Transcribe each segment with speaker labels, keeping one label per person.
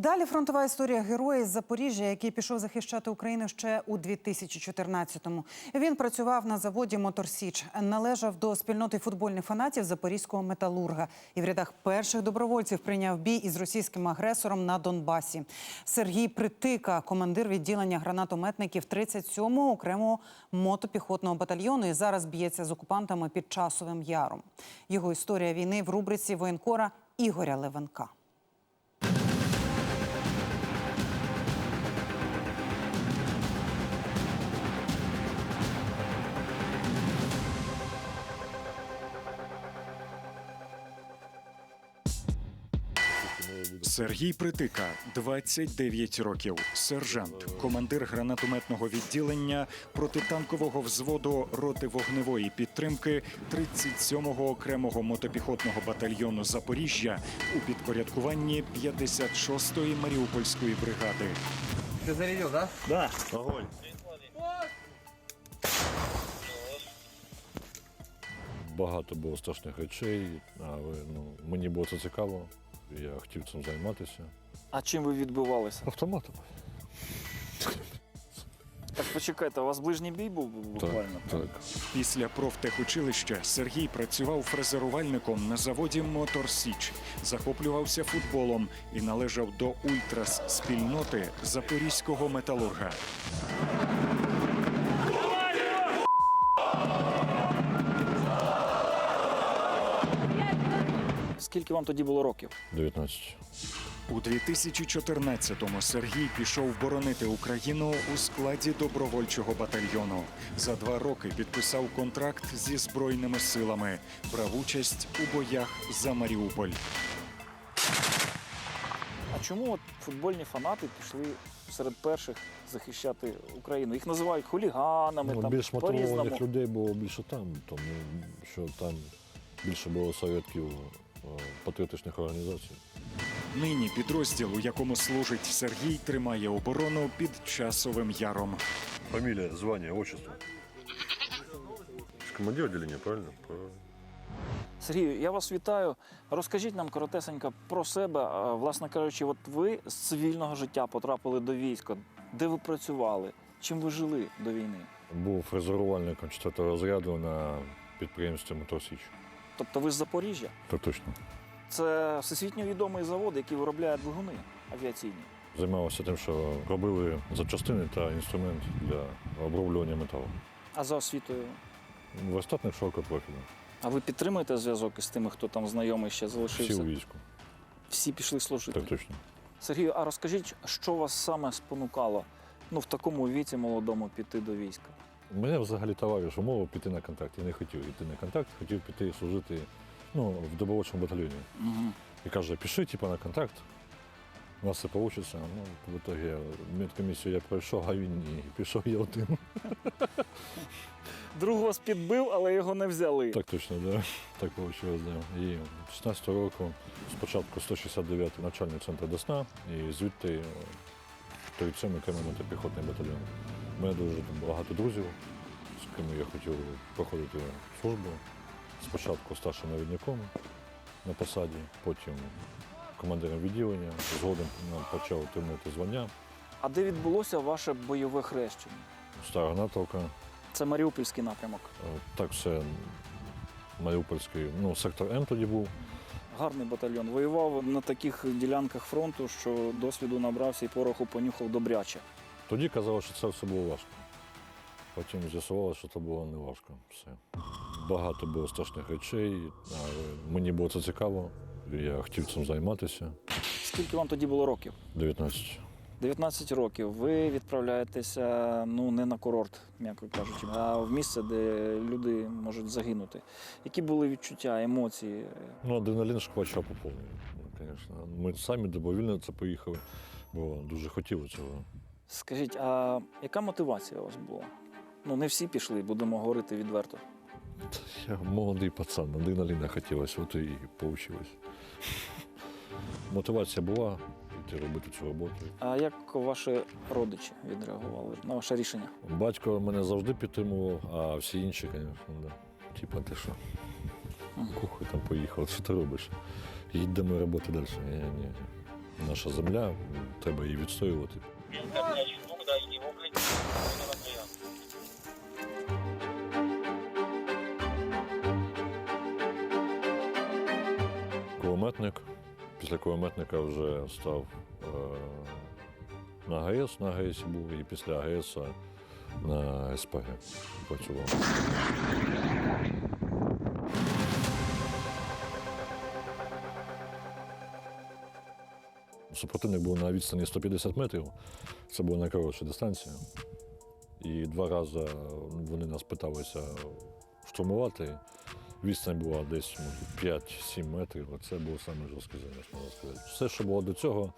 Speaker 1: Далі фронтова історія героя з Запоріжжя, який пішов захищати Україну ще у 2014-му. Він працював на заводі Моторсіч, належав до спільноти футбольних фанатів запорізького металурга і в рядах перших добровольців прийняв бій із російським агресором на Донбасі. Сергій Притика, командир відділення гранатометників 37-го окремого мотопіхотного батальйону, і зараз б'ється з окупантами під часовим яром. Його історія війни в рубриці воєнкора Ігоря Левенка.
Speaker 2: Сергій Притика, 29 років, сержант, командир гранатометного відділення протитанкового взводу роти вогневої підтримки 37-го окремого мотопіхотного батальйону Запоріжжя у підпорядкуванні 56-ї Маріупольської бригади.
Speaker 3: Ты зарядил, да?
Speaker 4: Да, огонь. Багато було страшних речей, але ну, мені було це цікаво. Я хотів цим займатися.
Speaker 5: А чим ви відбивалися?
Speaker 4: Автоматом.
Speaker 5: Так почекайте, у вас ближній бій був буквально?
Speaker 4: Так, так.
Speaker 2: Після профтехучилища Сергій працював фрезерувальником на заводі Мотор Січ, захоплювався футболом і належав до ультрас спільноти запорізького металурга.
Speaker 5: Скільки вам тоді було років?
Speaker 4: 19.
Speaker 2: У 2014-му Сергій пішов боронити Україну у складі добровольчого батальйону. За два роки підписав контракт зі збройними силами, брав участь у боях за Маріуполь.
Speaker 5: А чому от футбольні фанати пішли серед перших захищати Україну? Їх називають хуліганами,
Speaker 4: Ну,
Speaker 5: там
Speaker 4: більш мотивованих людей було більше там, тому що там більше було советків е, патріотичних організацій.
Speaker 2: Нині підрозділ, у якому служить Сергій, тримає оборону під часовим яром.
Speaker 6: Фамилия, звание, отчество. Командир отделения, правильно? Правильно.
Speaker 5: Сергію, я вас вітаю. Розкажіть нам коротесенько про себе. Власне кажучи, от ви з цивільного життя потрапили до війська. Де ви працювали? Чим ви жили до війни?
Speaker 4: Був фрезерувальником 4 розряду на підприємстві Моторсіч.
Speaker 5: Тобто ви з Запоріжжя?
Speaker 4: Так точно.
Speaker 5: Це всесвітньо відомий завод, який виробляє двигуни авіаційні.
Speaker 4: Займався тим, що робили запчастини та інструмент для оброблювання металу.
Speaker 5: А за освітою
Speaker 4: Верстатник широкопрофільний.
Speaker 5: А ви підтримуєте зв'язок із тими, хто там знайомий ще залишився?
Speaker 4: Всі у війську.
Speaker 5: Всі пішли служити.
Speaker 4: Так точно.
Speaker 5: Сергію, а розкажіть, що вас саме спонукало ну, в такому віці молодому піти до війська?
Speaker 4: Мене взагалі товариш умовив піти на контакт. Я не хотів йти на контакт, хотів піти служити ну, в добровольчому батальйоні.
Speaker 5: Угу.
Speaker 4: І каже, піши типу, на контакт, у нас все вийде. Ну, в итоге медкомісію я пройшов, а він ні. Пішов я один.
Speaker 5: Друг вас підбив, але його не взяли.
Speaker 4: Так точно, да. Так вийшло, да. І 16 року спочатку 169 навчальний центр Десна, і звідти 37 окремий мотопіхотний батальйон. У мене дуже багато друзів, з ким я хотів проходити службу. Спочатку старшим навідником на посаді, потім командиром відділення, згодом почав отримувати звання.
Speaker 5: А де відбулося ваше бойове хрещення?
Speaker 4: Стара Гнатовка,
Speaker 5: Це Маріупольський напрямок.
Speaker 4: Е, так все Маріупольський, ну, сектор М тоді був.
Speaker 5: Гарний батальйон. Воював на таких ділянках фронту, що досвіду набрався і пороху понюхав добряче.
Speaker 4: Тоді казали, що це все було важко. Потім з'ясувалося, що це було не важко. Все. Багато було страшних речей, але мені було це цікаво. Я хотів цим займатися.
Speaker 5: Скільки вам тоді було років?
Speaker 4: 19.
Speaker 5: 19 років. Ви відправляєтеся ну не на курорт, м'яко кажучи, а в місце, де люди можуть загинути. Які були відчуття, емоції?
Speaker 4: Ну, адреналін шквача по повній, ну, звісно. Ми самі добровільно це поїхали, бо дуже хотіли цього.
Speaker 5: Скажіть, а яка мотивація у вас була? Ну, не всі пішли, будемо говорити відверто.
Speaker 4: Я молодий пацан, адреналіна хотілося, от і вийшло. Мотивація була йти робити цю роботу.
Speaker 5: А як ваші родичі відреагували на ваше рішення?
Speaker 4: Батько мене завжди підтримував, а всі інші, звісно, да. Типа, ти що? Кухай там поїхав, що ти робиш? Їдь домой роботи далі. Ні, ні. наша земля, треба її відстоювати. Кулеметник. Після кулеметника вже став е, на АГС, на АГС був, і після АГС на СПГ працював. Супротивник був на відстані 150 метрів. Це була найкоротша дистанція. І два рази вони нас питалися штурмувати. Відстань була десь ну, 5-7 метрів. Це був саме жорсткий заміс, можна сказати. Все, що було до цього,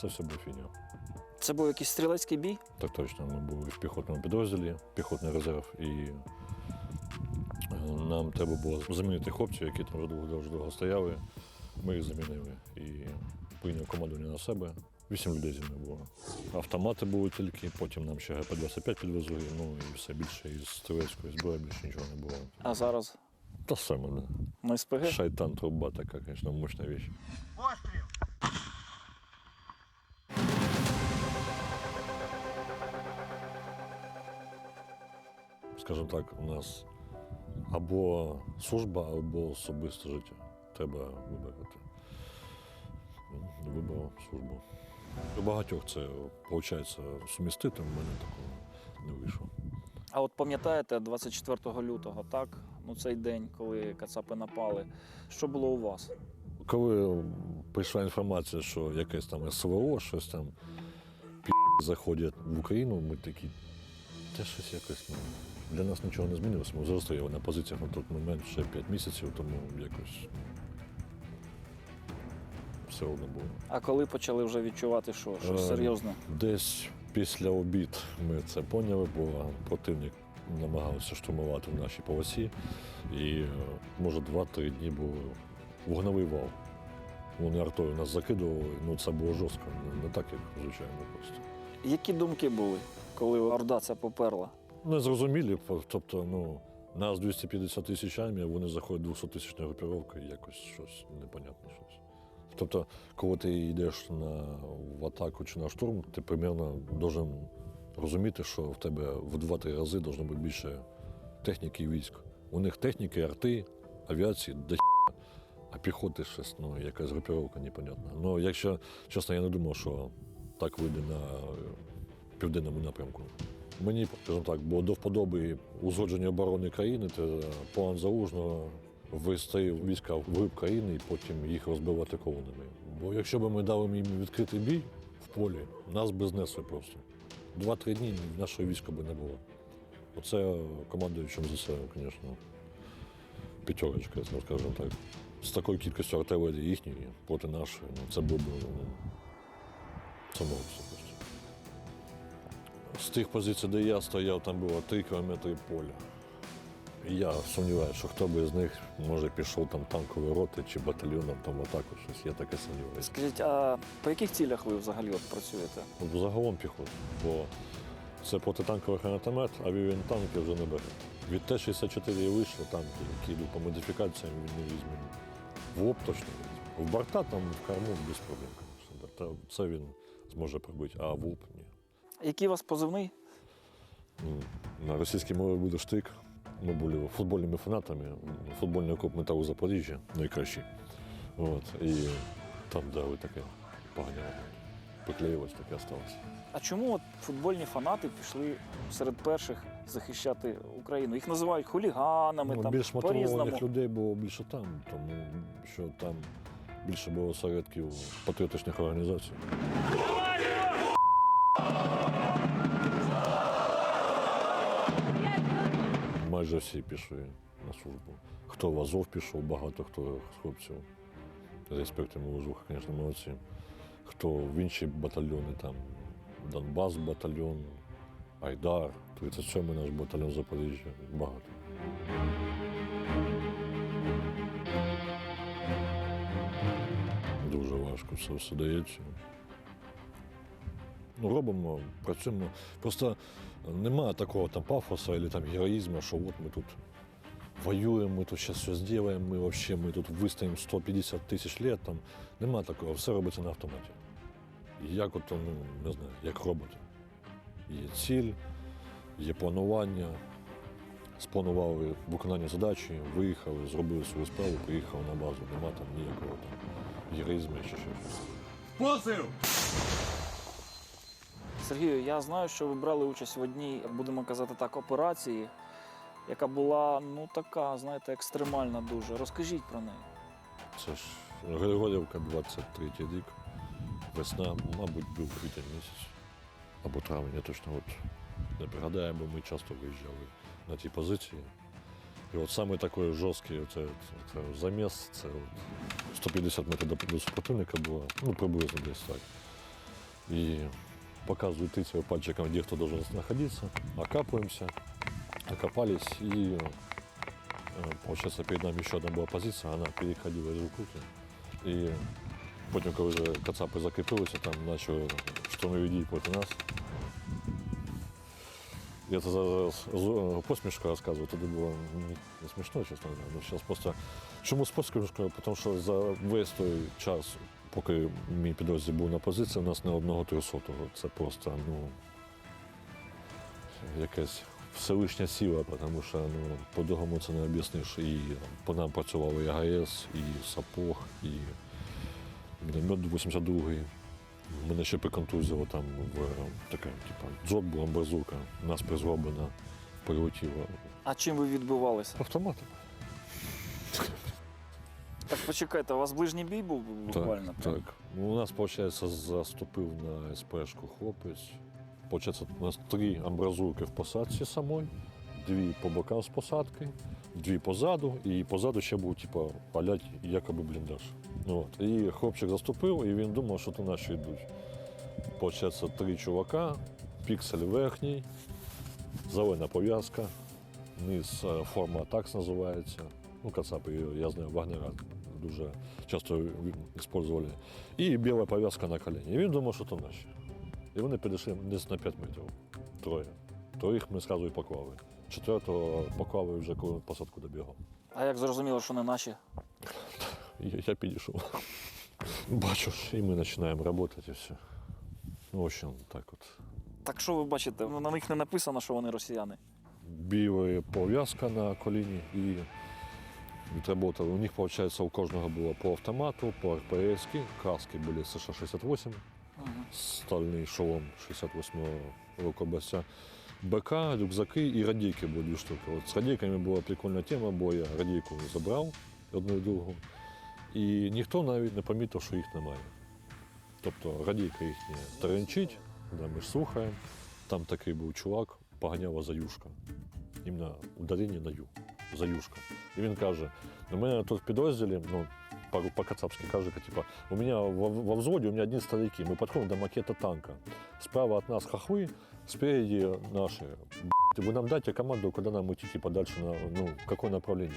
Speaker 4: це все був фігня.
Speaker 5: Це був якийсь стрілецький бій?
Speaker 4: Так точно, ми були в піхотному підрозділі, піхотний резерв, і е, нам треба було замінити хлопців, які там вже довго, довго стояли. Ми їх замінили і прийняв командування на себе. Вісім людей зі мною було. Автомати були тільки, потім нам ще ГП-25 підвезли, ну і все більше із стрілецької зброї більше нічого не було.
Speaker 5: А зараз
Speaker 4: Та саме, да.
Speaker 5: на СПГ?
Speaker 4: шайтан труба така, звісно, мощна річ. Скажімо так, у нас або служба, або особисте життя. Треба вибирати. Вибрав службу. У багатьох це виходить сумістити, в мене такого не вийшло.
Speaker 5: А от пам'ятаєте 24 лютого, так? Ну цей день, коли кацапи напали. Що було у вас?
Speaker 4: Коли прийшла інформація, що якесь там СВО, щось там пі заходять в Україну, ми такі, це щось якось ну, для нас нічого не змінилося. Ми стояли на позиціях на той момент ще 5 місяців, тому якось все одно було.
Speaker 5: А коли почали вже відчувати, що щось
Speaker 4: Е,
Speaker 5: серйозне?
Speaker 4: Десь після обід ми це поняли, бо противник намагався штурмувати в нашій полосі. І е, може два-три дні був вогневий вал. Вони артою нас закидували, ну це було жорстко, не- не так, як звичайно просто.
Speaker 5: Які думки були, коли Орда ця поперла?
Speaker 4: Незрозумілі, по- тобто, ну, нас 250 тисяч армія, вони заходять 200 тисячна групіровка і якось щось непонятне щось. Тобто, коли ти йдеш на, в атаку чи на штурм, ти примерно должен розуміти, що в тебе в 2-3 рази должно бути більше техніки і військ. У них техніки, арти, авіації до а піхоти щось, ну, якась групіровка непонятна. Ну, якщо чесно, я не думав, що так вийде на південному напрямку. Мені, скажімо так, було до вподоби узгодження оборони країни, план залужного ввести війська в країни і потім їх розбивати колонами. Бо якщо б ми дали їм відкритий бій в полі, нас би знесли просто. Два-три дні нашого війська би не було. Оце командуючим це, звісно, п'ятерочка, скажімо так. З такою кількістю артилерії їхньої проти нашої, ну, це був би ну, самогубство просто. З тих позицій, де я стояв, там було 3 кілометри поля. Я сумніваюся, що хто би з них, може, пішов там танкової роти чи батальйоном там в атаку, щось. Я таке сумніваюся.
Speaker 5: Скажіть, а по яких цілях ви взагалі от працюєте?
Speaker 4: Загалом піхоту, бо це протитанковий гранатомет, а він танки вже не бере. Від Т-64 і вийшло танки, які йдуть по модифікаціям, він не візьме. В лоб точно не візьме. В борта там в корму без проблем, звісно. Це він зможе пробити, а в лоб ні.
Speaker 5: Який у вас позивний?
Speaker 4: На російській мові буде штик. Ми були футбольними фанатами. Футбольний клуб Металу Запоріжжя найкращий. От, і там дали таке поганяло. Приклеїлось, таке сталося.
Speaker 5: А чому от футбольні фанати пішли серед перших захищати Україну? Їх називають хуліганами,
Speaker 4: Ну,
Speaker 5: там
Speaker 4: більш мотивованих людей було більше там, тому що там більше було осередків патріотичних організацій. Майже всі пішли на службу. Хто в Азов пішов, багато хто з хлопців. Респект йому Ужуха, звісно, молодці. Хто в інші батальйони, там Донбас батальйон, Айдар, 37-й наш батальйон Запоріжжя, багато. Дуже важко все, все дається. Ну, робимо, працюємо. Просто немає такого там пафосу або там героїзму, що от ми тут воюємо, ми тут зараз все зробимо, ми вообще ми тут вистоїмо 150 тисяч лет. Там. Нема такого, все робиться на автоматі. Як от, ну, не знаю, як роботи. Є ціль, є планування. Спланували виконання задачі, виїхали, зробили свою справу, приїхали на базу. Нема там ніякого там героїзму чи щось.
Speaker 5: Сергію, я знаю, що ви брали участь в одній, будемо казати так, операції, яка була ну така, знаєте, екстремальна дуже. Розкажіть про неї.
Speaker 4: Це ж Григорівка, 23 рік. Весна, мабуть, був квітень місяць. Або травень, я точно от не пригадаю, бо ми часто виїжджали на ті позиції. І от саме такий жорсткий це, це, це заміс, це от 150 метрів до супротивника було, ну приблизно десь так. І показують тицею пальчиком, де хто должен знаходитися, окапуємося, окопались і э, Получается, перед нами еще одна была позиция, она переходила из рук в руки. И потім, коли вже кацапи закріпилися, там почали штурмові дії проти нас. Я це зараз з посмішкою розказую, тоді було не- не смішно, чесно говоря. Ну, зараз просто чому з посмішкою? Тому що за весь той час, поки мій підрозділ був на позиції, у нас не одного трьохсотого. Це просто, ну, якась Всевишня сила, тому що ну, по-другому це не об'ясниш. І по нам працювали і АГС, і Сапог, і міномет 82-й. Мене ще приконтузило там в таке, типу, дзот була базука, нас призроблена, прилетіло.
Speaker 5: А чим ви відбивалися?
Speaker 4: Автоматом.
Speaker 5: Так почекайте, у вас ближній бій був буквально?
Speaker 4: Так, так. Ну, У нас, виходить, заступив на СПшку хлопець. Получається, у нас три амбразурки в посадці самої, дві по бокам з посадки, дві позаду, і позаду ще був, типу, палять якоби бліндаж. Ну, от. І хлопчик заступив, і він думав, що то наші йдуть. Получається, три чувака, піксель верхній, зелена пов'язка, низ е, форма такс називається. Ну, кацапи, я знаю, вагнера дуже часто використовували. І біла пов'язка на коліні. І він думав, що то наші. І вони підійшли десь на 5 метрів. Троє. Троїх ми одразу і поклали. Четвертого поклали вже коли посадку добігав.
Speaker 5: А як зрозуміло, що не наші?
Speaker 4: Я, я підійшов. Бачу, і ми починаємо працювати і все. Ну, в общем, так от.
Speaker 5: Так що ви бачите? Ну, На них не написано, що вони росіяни.
Speaker 4: Біла пов'язка на коліні і відработали. У них, виходить, у кожного було по автомату, по РПС, каски були США-68, стальний шолом 68-го року образця. БК, рюкзаки і радійки були дві штуки. От з радійками була прикольна тема, бо я радійку забрав одну і другу. І ніхто навіть не помітив, що їх немає. Тобто радійка їхня тренчить, да, ми ж слухаємо. Там такий був чувак, поганяла заюшка. Іменно ударення на ю. Заюшка. І він каже: у мене тут в підрозділі, ну, по- по-кацапськи каже, типа, у мене во, во взводі у мене одні старики, ми підходимо до макета танка. Справа від нас хахли, спереді наші. «Б***ь, Ви нам дайте команду, куди нам йти типа, далі, на, ну, в яке направлення.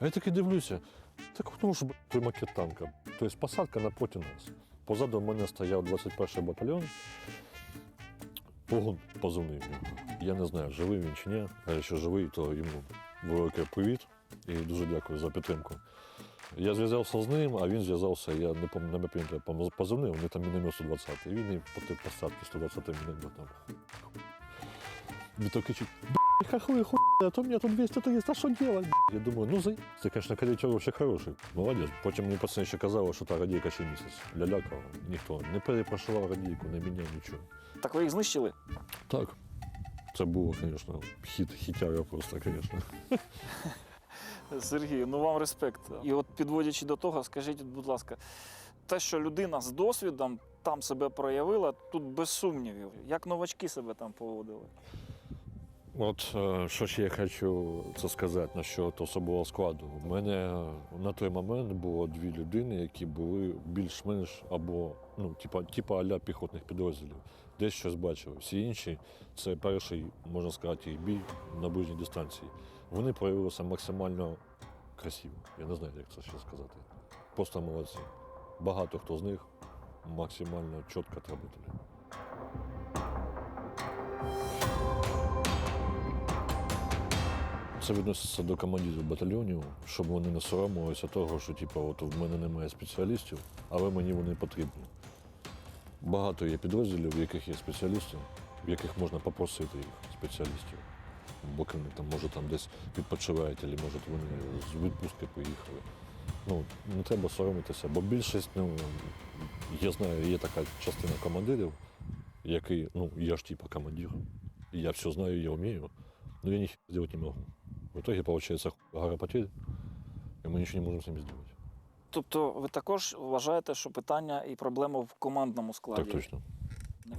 Speaker 4: А я таки дивлюся, так ну ж, б***ь, той макет танка. Тобто посадка напроти нас. Позаду в мене стояв 21-й батальйон. Погон позивний. в нього. Я не знаю, живий він чи ні. А якщо живий, то йому великий привіт і дуже дякую за підтримку. Я зв'язався з ним, а він зв'язався, я не пам'ятаю, позивний, вони там міномет 120. І він і по посадки 120 мінометом. Він то кричить, «Б***ь, хахли, хуй, а то у мене тут 200-300, що делать? Я думаю, ну зай. Це, звісно, кредитер вообще хороший, молодець. Потім мені пацани ще казали, що та радійка ще місяць. Лялякала, ніхто не перепрошував радійку, не міняв нічого.
Speaker 5: Так ви їх знищили?
Speaker 4: Так. Це було, звісно, хіт, хітяга просто, звісно.
Speaker 5: Сергій, ну вам респект. І от підводячи до того, скажіть, будь ласка, те, що людина з досвідом там себе проявила, тут без сумнівів. Як новачки себе там поводили?
Speaker 4: От е, що ж я хочу це сказати насчет особового складу. У мене на той момент було дві людини, які були більш-менш або ну, типа, типа аля піхотних підрозділів. Десь щось бачив. Всі інші це перший, можна сказати, їх бій на ближній дистанції. Вони проявилися максимально красиво. Я не знаю, як це ще сказати. Просто молодці. Багато хто з них максимально чітко отработали. Це відноситься до командирів батальйонів, щоб вони не соромилися того, що типу, от в мене немає спеціалістів, але мені вони потрібні. Багато є підрозділів, в яких є спеціалісти, в яких можна попросити їх спеціалістів. Бо вони там, може, там десь відпочивають, або може вони з відпустки поїхали. Ну, не треба соромитися, бо більшість, ну, я знаю, є така частина командирів, який, ну, я ж типа командир, я все знаю, я вмію, но я ничего сделать не могу. В итоге получается гора потерь, и мы ничего не можем с ними сделать.
Speaker 5: Тобто ви також вважаєте, що питання і проблема в командному складі?
Speaker 4: Так точно.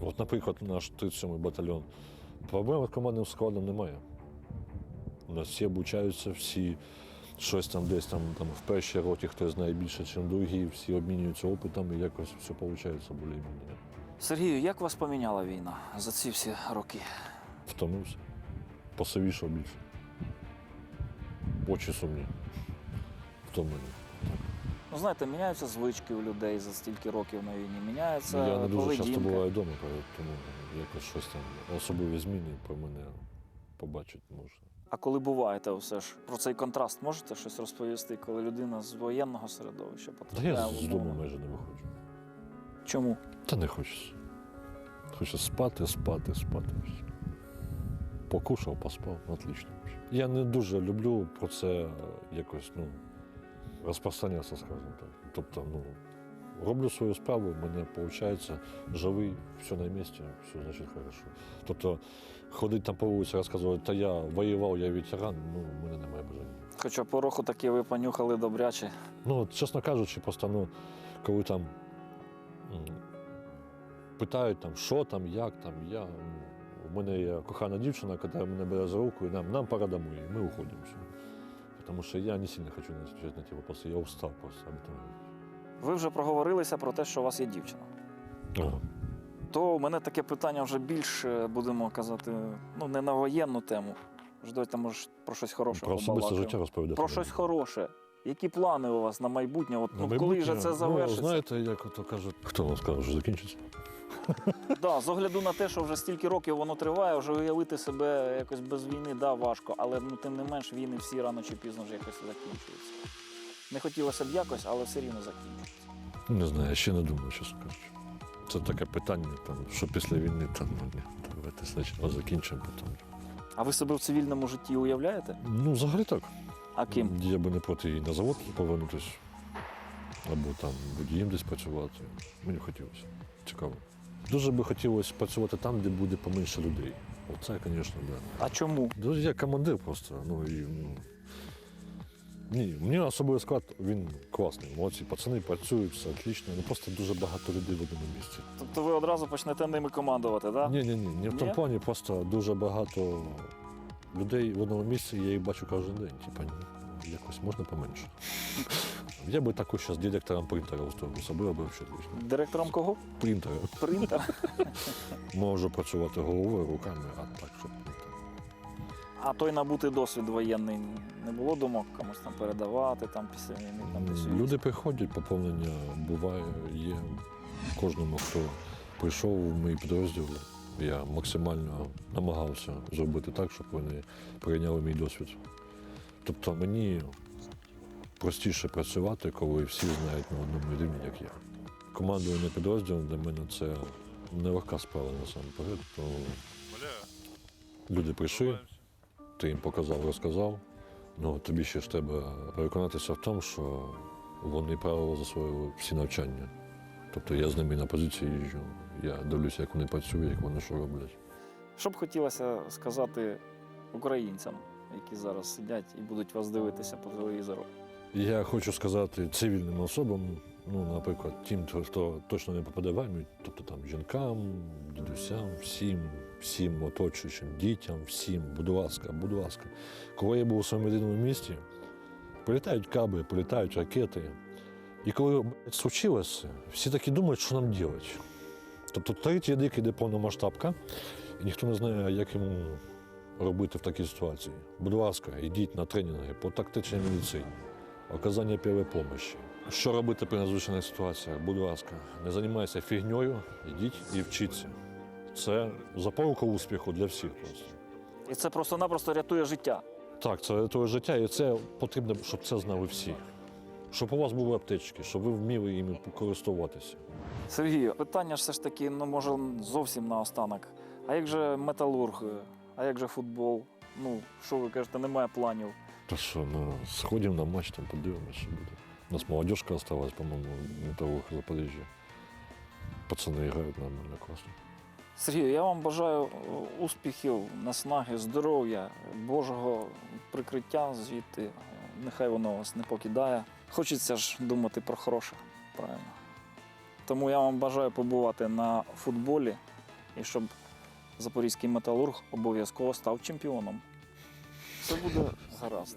Speaker 4: От, наприклад, наш 37-й батальйон. Проблем з командним складом немає. У нас всі обучаються, всі щось там десь там, там в першій роті хтось знає більше, ніж другий, всі обмінюються опитом і якось все виходить більш-менш.
Speaker 5: Сергію, як вас поміняла війна за ці всі роки?
Speaker 4: Втомився. Посивішав більше. Очі сумні. Втомлені.
Speaker 5: Ну, знаєте, міняються звички у людей за стільки років на війні. Міняється
Speaker 4: Я не дуже часто буваю вдома, тому якось щось там особливі зміни про мене побачити можна.
Speaker 5: А коли буваєте, все ж про цей контраст можете щось розповісти, коли людина з воєнного середовища
Speaker 4: Та я з дому майже не виходжу.
Speaker 5: Чому?
Speaker 4: Та не хочеться. Хочеться спати, спати, спати. Покушав, поспав, отлично. Я не дуже люблю про це якось, ну, розпространятися, скажімо так. Тобто, ну, роблю свою справу, в мене виходить, живий, все на місці, все значить хорошо. Тобто, ходить там по вулиці, розказувати, та я воював, я ветеран, ну, в мене немає бажання.
Speaker 5: Хоча пороху таки ви понюхали добряче.
Speaker 4: Ну, чесно кажучи, просто ну, коли там питають, там, що там, як там, я. ну, У мене є кохана дівчина, яка мене бере за руку і нам, нам пора домой, і ми уходимо. Тому що я не сильно хочу отвечать на ті вопроси, я устав просто об этом.
Speaker 5: Ви вже проговорилися про те, що у вас є дівчина.
Speaker 4: Ага.
Speaker 5: То у мене таке питання вже більш, е, будемо казати, ну не на воєнну тему. Ждайте, може, про щось хороше
Speaker 4: Про особисте життя розповідати.
Speaker 5: Про щось хороше. Які плани у вас на майбутнє? От,
Speaker 4: На
Speaker 5: ну, коли вже це завершиться?
Speaker 4: Ну, знаєте, як ото кажуть, хто вам сказав, що закінчиться?
Speaker 5: Да, з огляду на те, що вже стільки років воно триває, вже уявити себе якось без війни, да, важко, але ну, тим не менш війни всі рано чи пізно вже якось закінчуються. Не хотілося б якось, але все рівно закінчується.
Speaker 4: Не знаю, я ще не думаю, чесно кажучи. Це таке питання, там, що після війни, там, ну, ні, давайте спочатку закінчимо, потім.
Speaker 5: А ви себе в цивільному житті уявляєте?
Speaker 4: Ну, взагалі так.
Speaker 5: А ким?
Speaker 4: Я би не проти і на завод повернутися, або там водієм десь працювати. Мені хотілося. Цікаво. Дуже би хотілося працювати там, де буде поменше людей. Оце, звісно, да.
Speaker 5: А чому?
Speaker 4: Я командир просто. Ну, і, ну, ні, мені особливий склад, він класний. Молодці пацани працюють, все отлично. Ну просто дуже багато людей в одному місці.
Speaker 5: Тобто ви одразу почнете ними командувати, так? Да?
Speaker 4: Ні, ні, ні, не в тому плані, просто дуже багато людей в одному місці, я їх бачу кожен день. Типа, якось можна поменше. Я би також зараз директором принтера було б взагалі отлично.
Speaker 5: Директором кого?
Speaker 4: Принтера.
Speaker 5: Принтер.
Speaker 4: Можу працювати головою, руками, а так, щоб.
Speaker 5: А той набутий досвід воєнний не було думок комусь там передавати там після війни, там десь
Speaker 4: Люди приходять, поповнення буває, є кожному, хто прийшов в мій підрозділ. Я максимально намагався зробити так, щоб вони прийняли мій досвід. Тобто мені простіше працювати, коли всі знають на одному рівні, як я. Командування підрозділом для мене це нелегка справа насамперед. То люди прийшли, ти їм показав, розказав. Ну, тобі ще ж треба переконатися в тому, що вони правила засвоїли всі навчання. Тобто я з ними на позиції їжджу, я дивлюся, як вони працюють, як вони що роблять.
Speaker 5: Що б хотілося сказати українцям, які зараз сидять і будуть вас дивитися по телевізору?
Speaker 4: Я хочу сказати цивільним особам, ну, наприклад, тим, хто- точно не попаде в армію, тобто там жінкам, дідусям, всім, всім оточуючим, дітям, всім, будь ласка, будь ласка. Коли я був у своєму рідному місті, прилітають каби, прилітають ракети. І коли случилося, всі такі думають, що нам робити. Тобто третій рік іде повномасштабка, і ніхто не знає, як йому робити в такій ситуації. Будь ласка, йдіть на тренінги по тактичній медицині, оказання першої допомоги. Що робити при надзвичайних ситуаціях? Будь ласка, не займайся фігньою, йдіть і вчіться. Це запорука успіху для всіх просто.
Speaker 5: І це просто-напросто рятує життя.
Speaker 4: Так, це рятує життя, і це потрібно, щоб це знали всі. Щоб у вас були аптечки, щоб ви вміли іми користуватися.
Speaker 5: Сергію, питання ж все ж таки, ну може зовсім наостанок. А як же металург? А як же футбол? Ну, що ви кажете, немає планів.
Speaker 4: Та що, ну, сходимо на матч, там подивимося, що буде. У нас молодежка осталась, по-моєму, металург Запоріжжя. Пацани грають нормально, класно.
Speaker 5: Сергію, я вам бажаю е, успіхів, наснаги, здоров'я, Божого прикриття звідти. Е, Нехай воно вас не покидає. Хочеться ж думати про хороше, правильно. Тому я вам бажаю побувати на футболі і щоб запорізький металург обов'язково став чемпіоном. Все буде гаразд.